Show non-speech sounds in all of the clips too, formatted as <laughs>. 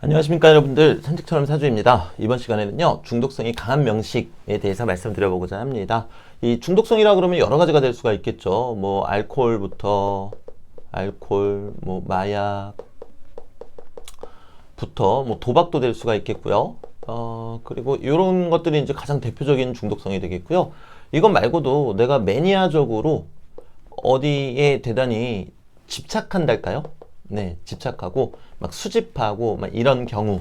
안녕하십니까 여러분들 산책처럼 사주입니다. 이번 시간에는요 중독성이 강한 명식에 대해서 말씀드려보고자 합니다. 이 중독성이라 그러면 여러 가지가 될 수가 있겠죠. 뭐 알코올부터 알코올, 뭐 마약, 부터 뭐 도박도 될 수가 있겠고요. 어 그리고 이런 것들이 이제 가장 대표적인 중독성이 되겠고요. 이것 말고도 내가 매니아적으로 어디에 대단히 집착한달까요? 네, 집착하고 막 수집하고 막 이런 경우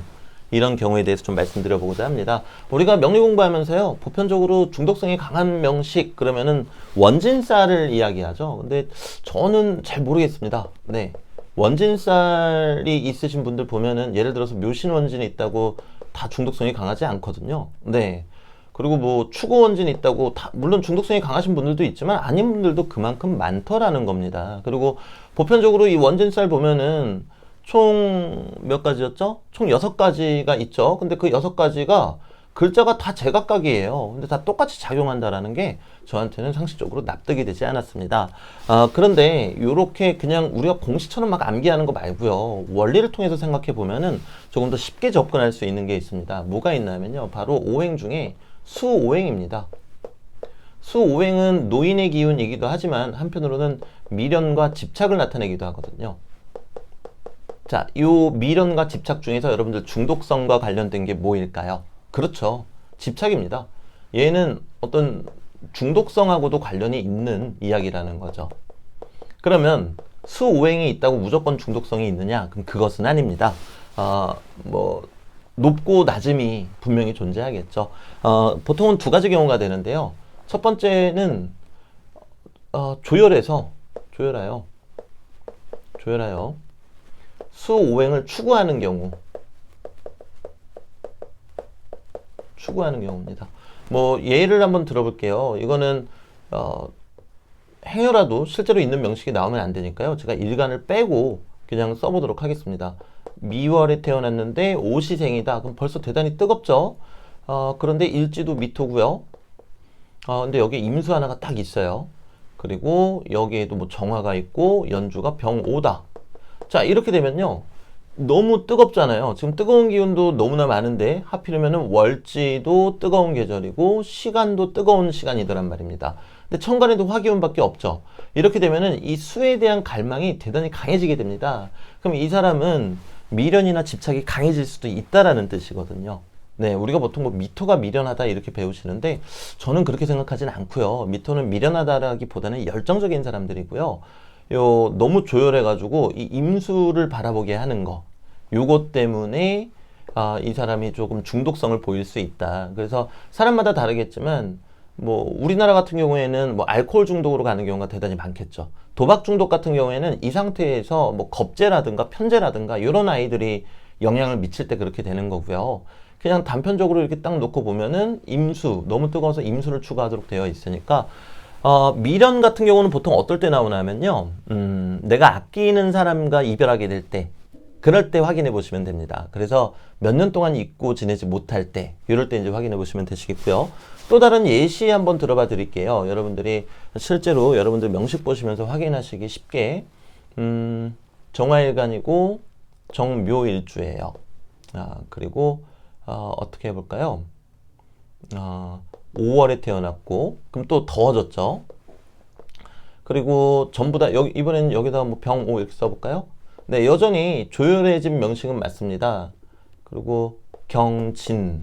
이런 경우에 대해서 좀 말씀드려보고자 합니다. 우리가 명리 공부하면서요, 보편적으로 중독성이 강한 명식 그러면은 원진쌀을 이야기하죠. 근데 저는 잘 모르겠습니다. 네, 원진쌀이 있으신 분들 보면은 예를 들어서 묘신 원진이 있다고 다 중독성이 강하지 않거든요. 네. 그리고 뭐 추구 원진이 있다고 다 물론 중독성이 강하신 분들도 있지만 아닌 분들도 그만큼 많더라는 겁니다. 그리고 보편적으로 이 원진쌀 보면은 총 몇 가지였죠? 총 여섯 가지가 있죠. 근데 그 여섯 가지가 글자가 다 제각각이에요. 근데 다 똑같이 작용한다라는 게 저한테는 상식적으로 납득이 되지 않았습니다. 아, 그런데 이렇게 그냥 우리가 공식처럼 막 암기하는 거 말고요. 원리를 통해서 생각해 보면은 조금 더 쉽게 접근할 수 있는 게 있습니다. 뭐가 있냐면요. 바로 오행 중에 수오행입니다. 수오행은 노인의 기운이기도 하지만 한편으로는 미련과 집착을 나타내기도 하거든요. 자, 요 미련과 집착 중에서 여러분들 중독성과 관련된 게 뭐일까요? 그렇죠. 집착입니다. 얘는 어떤 중독성하고도 관련이 있는 이야기라는 거죠. 그러면 수오행이 있다고 무조건 중독성이 있느냐? 그럼 그것은 아닙니다. 어, 뭐 높고 낮음이 분명히 존재하겠죠. 어, 보통은 두 가지 경우가 되는데요. 첫 번째는 어, 조열해서 조열하여 조열하여 수오행을 추구하는 경우 추구하는 경우입니다. 뭐 예를 한번 들어볼게요. 이거는 어, 행여라도 실제로 있는 명식이 나오면 안 되니까요. 제가 일간을 빼고 그냥 써보도록 하겠습니다. 미월에 태어났는데 오시생이다. 그럼 벌써 대단히 뜨겁죠? 어, 그런데 일지도 미토고요. 어, 근데 여기 임수 하나가 딱 있어요. 그리고 여기에도 뭐 정화가 있고 연주가 병오다. 자, 이렇게 되면요. 너무 뜨겁잖아요. 지금 뜨거운 기운도 너무나 많은데 하필이면은 월지도 뜨거운 계절이고 시간도 뜨거운 시간이더란 말입니다. 근데 천간에도 화기운밖에 없죠. 이렇게 되면은 이 수에 대한 갈망이 대단히 강해지게 됩니다. 그럼 이 사람은 미련이나 집착이 강해질 수도 있다라는 뜻이거든요. 네, 우리가 보통 뭐 미토가 미련하다 이렇게 배우시는데 저는 그렇게 생각하지는 않고요. 미토는 미련하다라기보다는 열정적인 사람들이고요. 요 너무 조열해가지고 이 임수를 바라보게 하는 거, 요것 때문에 아, 이 사람이 조금 중독성을 보일 수 있다. 그래서 사람마다 다르겠지만 뭐 우리나라 같은 경우에는 뭐 알코올 중독으로 가는 경우가 대단히 많겠죠. 도박 중독 같은 경우에는 이 상태에서 뭐 겁제라든가 편제라든가 이런 아이들이 영향을 미칠 때 그렇게 되는 거고요. 그냥 단편적으로 이렇게 딱 놓고 보면은 임수 너무 뜨거워서 임수를 추가하도록 되어 있으니까 어, 미련 같은 경우는 보통 어떨 때 나오냐면요. 음, 내가 아끼는 사람과 이별하게 될 때, 그럴 때 확인해 보시면 됩니다. 그래서 몇 년 동안 잊고 지내지 못할 때, 이럴 때 이제 확인해 보시면 되시겠고요. 또 다른 예시 한번 들어봐 드릴게요. 여러분들이 실제로 여러분들 명식 보시면서 확인하시기 쉽게, 음, 정화일간이고 정묘일주예요. 아, 그리고, 어, 어떻게 해볼까요? 어, 5월에 태어났고 그럼 또 더워졌죠. 그리고 전부 다 여기 이번에는 여기다가 뭐 병 오 이렇게 써볼까요? 네, 여전히 조열해진 명식은 맞습니다. 그리고 경진.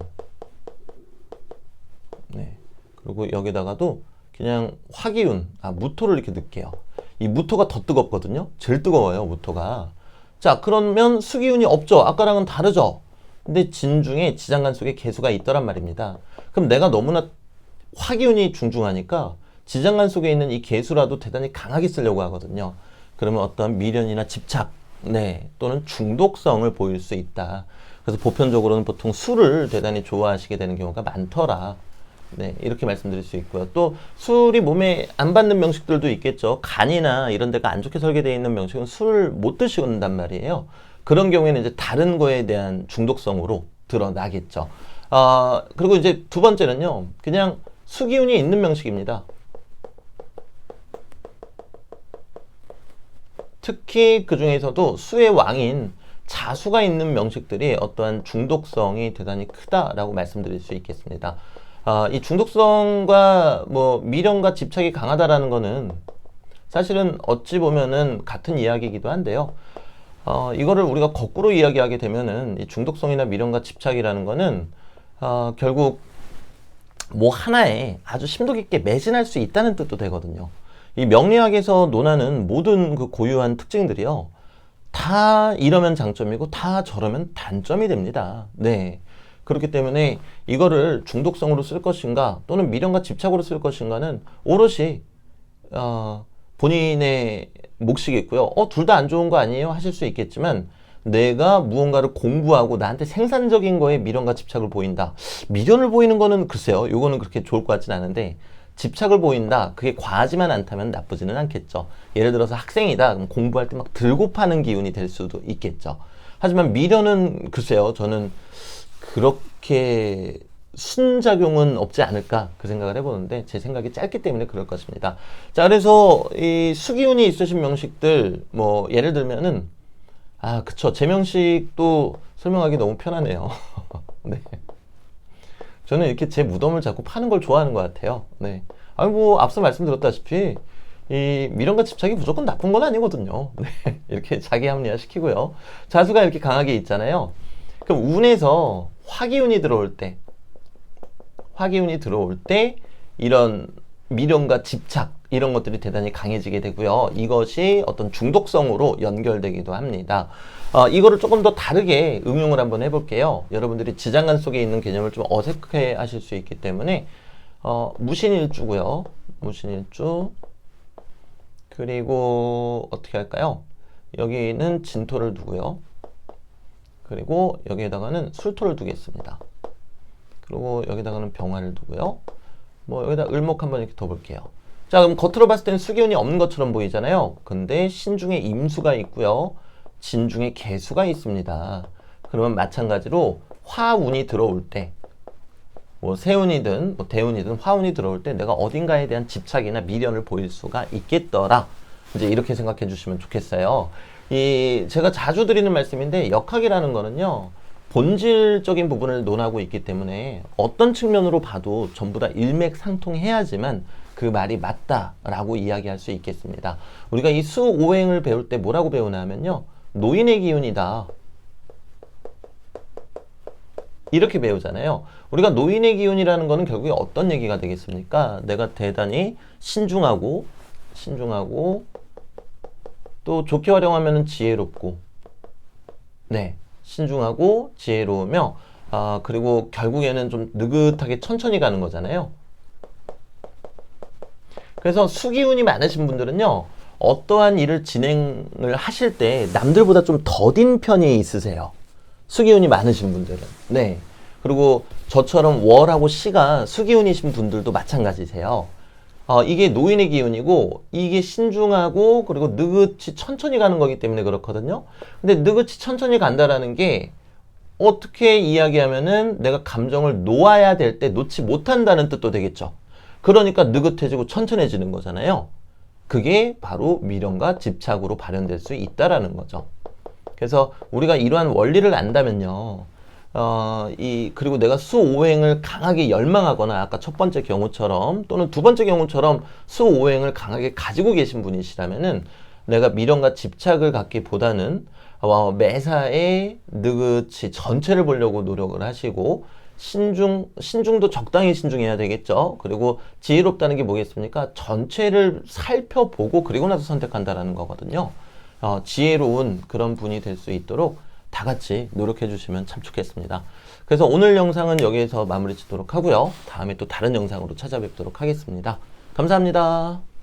네. 그리고 여기다가도 그냥 화기운, 아, 무토를 이렇게 넣을게요. 이 무토가 더 뜨겁거든요. 제일 뜨거워요, 무토가. 자, 그러면 수기운이 없죠. 아까랑은 다르죠. 근데 진 중에 지장간 속에 개수가 있더란 말입니다. 그럼 내가 너무나 화기운이 중중하니까 지장간 속에 있는 이 개수라도 대단히 강하게 쓰려고 하거든요. 그러면 어떤 미련이나 집착, 네, 또는 중독성을 보일 수 있다. 그래서 보편적으로는 보통 술을 대단히 좋아하시게 되는 경우가 많더라. 네, 이렇게 말씀드릴 수 있고요. 또 술이 몸에 안 받는 명식들도 있겠죠. 간이나 이런 데가 안 좋게 설계되어 있는 명식은 술을 못 드시는단 말이에요. 그런 경우에는 이제 다른 거에 대한 중독성으로 드러나겠죠. 아, 그리고 이제 두 번째는요. 그냥 수기운이 있는 명식입니다. 특히 그 중에서도 수의 왕인 자수가 있는 명식들이 어떠한 중독성이 대단히 크다라고 말씀드릴 수 있겠습니다. 아, 이 중독성과 뭐 미련과 집착이 강하다라는 거는 사실은 어찌 보면은 같은 이야기이기도 한데요. 어, 이거를 우리가 거꾸로 이야기하게 되면은 이 중독성이나 미련과 집착이라는 거는 어, 결국 뭐 하나에 아주 심도 깊게 매진할 수 있다는 뜻도 되거든요. 이 명리학에서 논하는 모든 그 고유한 특징들이요. 다 이러면 장점이고 다 저러면 단점이 됩니다. 네. 그렇기 때문에 이거를 중독성으로 쓸 것인가 또는 미련과 집착으로 쓸 것인가는 오롯이 어, 본인의 몫이겠고요. 어, 둘 다 안 좋은 거 아니에요? 하실 수 있겠지만 내가 무언가를 공부하고 나한테 생산적인 거에 미련과 집착을 보인다. 미련을 보이는 거는 글쎄요. 요거는 그렇게 좋을 것 같진 않은데 집착을 보인다. 그게 과하지만 않다면 나쁘지는 않겠죠. 예를 들어서 학생이다. 그럼 공부할 때 막 들고 파는 기운이 될 수도 있겠죠. 하지만 미련은 글쎄요. 저는 그렇게 순작용은 없지 않을까 그 생각을 해보는데 제 생각이 짧기 때문에 그럴 것입니다. 자 그래서 이 수기운이 있으신 명식들 뭐 예를 들면은 아 그쵸 제 명식도 설명하기 너무 편하네요. <laughs> 네. 저는 이렇게 제 무덤을 자꾸 파는 걸 좋아하는 것 같아요. 네. 아니 뭐 앞서 말씀드렸다시피 이 미련과 집착이 무조건 나쁜 건 아니거든요. <laughs> 네. 이렇게 자기 합리화 시키고요. 자수가 이렇게 강하게 있잖아요. 그럼 운에서 화기운이 들어올 때 화기운이 들어올 때 이런 미련과 집착 이런 것들이 대단히 강해지게 되고요. 이것이 어떤 중독성으로 연결되기도 합니다. 어, 이거를 조금 더 다르게 응용을 한번 해볼게요. 여러분들이 지장간 속에 있는 개념을 좀 어색해 하실 수 있기 때문에 어, 무신일주고요. 무신일주 그리고 어떻게 할까요? 여기는 진토를 두고요. 그리고 여기에다가는 술토를 두겠습니다. 그리고 여기다가는 병화를 두고요. 뭐 여기다 을목 한번 이렇게 더 볼게요. 자 그럼 겉으로 봤을 땐 수기운이 없는 것처럼 보이잖아요. 근데 신중에 임수가 있고요. 진중에 개수가 있습니다. 그러면 마찬가지로 화운이 들어올 때, 뭐 세운이든 뭐 대운이든 화운이 들어올 때 내가 어딘가에 대한 집착이나 미련을 보일 수가 있겠더라. 이제 이렇게 생각해 주시면 좋겠어요. 이 제가 자주 드리는 말씀인데 역학이라는 거는요. 본질적인 부분을 논하고 있기 때문에 어떤 측면으로 봐도 전부 다 일맥상통해야지만 그 말이 맞다라고 이야기할 수 있겠습니다. 우리가 이 수오행을 배울 때 뭐라고 배우냐면요. 노인의 기운이다. 이렇게 배우잖아요. 우리가 노인의 기운이라는 거는 결국에 어떤 얘기가 되겠습니까? 내가 대단히 신중하고 신중하고 또 좋게 활용하면 지혜롭고 네 신중하고 지혜로우며 아 그리고 결국에는 좀 느긋하게 천천히 가는 거잖아요. 그래서 수기운이 많으신 분들은요 어떠한 일을 진행을 하실 때 남들보다 좀 더딘 편이 있으세요. 수기운이 많으신 분들은 네 그리고 저처럼 월하고 시가 수기운이신 분들도 마찬가지세요. 어, 이게 노인의 기운이고 이게 신중하고 그리고 느긋이 천천히 가는 거기 때문에 그렇거든요. 근데 느긋이 천천히 간다라는 게 어떻게 이야기하면은 내가 감정을 놓아야 될 때 놓지 못한다는 뜻도 되겠죠. 그러니까 느긋해지고 천천해지는 거잖아요. 그게 바로 미련과 집착으로 발현될 수 있다라는 거죠. 그래서 우리가 이러한 원리를 안다면요. 어, 이, 그리고 내가 수오행을 강하게 열망하거나 아까 첫 번째 경우처럼 또는 두 번째 경우처럼 수오행을 강하게 가지고 계신 분이시라면은 내가 미련과 집착을 갖기보다는 어, 매사에 느긋이 전체를 보려고 노력을 하시고 신중, 신중도 적당히 신중해야 되겠죠. 그리고 지혜롭다는 게 뭐겠습니까? 전체를 살펴보고 그리고 나서 선택한다라는 거거든요. 어, 지혜로운 그런 분이 될 수 있도록 다 같이 노력해 주시면 참 좋겠습니다. 그래서 오늘 영상은 여기에서 마무리 짓도록 하고요. 다음에 또 다른 영상으로 찾아뵙도록 하겠습니다. 감사합니다.